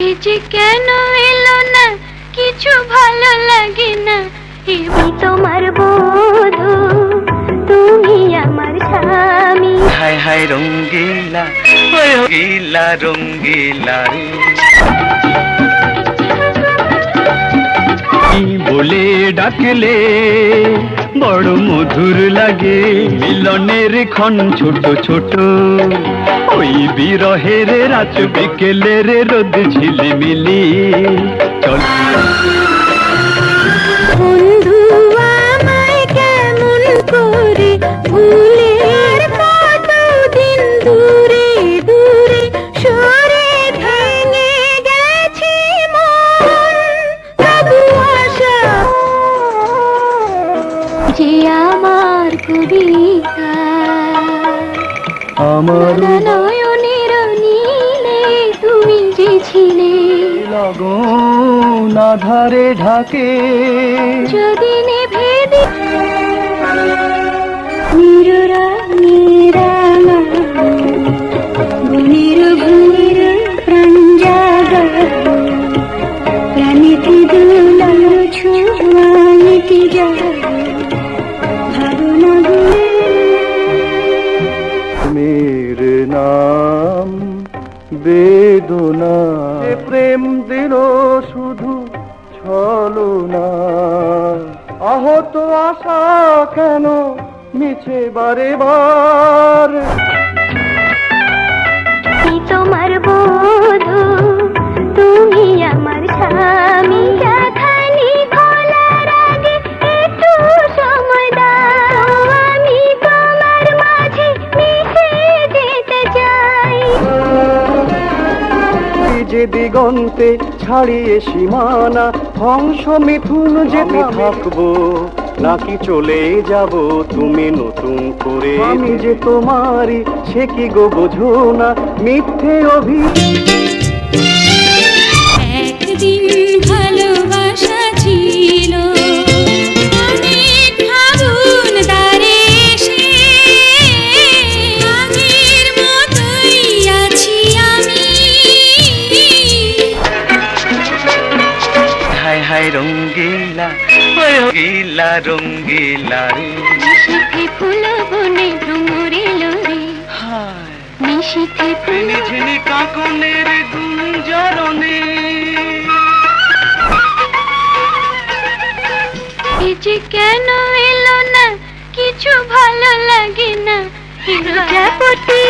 যে কেন এলো না কিছু ভালো লাগে না আমি তোমার বধু তুমি আমার স্বামী। হায় হায় রঙ্গিলা ওই রঙ্গিলা রঙ্গিলা রে। কি বলে ডাকলে? বড় মধুর লাগে। মিলনের ক্ষণ ছোট ছোট। ওই বিরহের রাত বিকেলের রোদ ঝিলিমিলি। চল। কবিতা। আমার নয়নের নীলে তুমি যে ছিলে লগন আধারে ঢাকে। যদি নেভে নিররা প্রাণীতি দুলাল ছুয়ানিতি যা ভাবনা বেদনা। প্রেম দিল শুধু ছলনা। আহত আশা কেন মিছে বারে বার যে দিগন্তে ছাড়িয়ে সীমানা ধ্বংস মিথুন যেতে থাকব নাকি চলে যাব তুমি নতুন করে? আমি যে তোমারই সে কি গো বোঝো না মিথ্যে অভিযোগ হায় হায় রঙ্গিলা রঙ্গিলা রঙ্গিলা রে। নিশীথে ফুল বনে ভ্রমরে লোরে হায়। নিশীথে ফুল ঝিনি কাকনের গুঞ্জরণে। এ যে কেন এলো না কিছু ভালো লাগে না। প্রজাপতি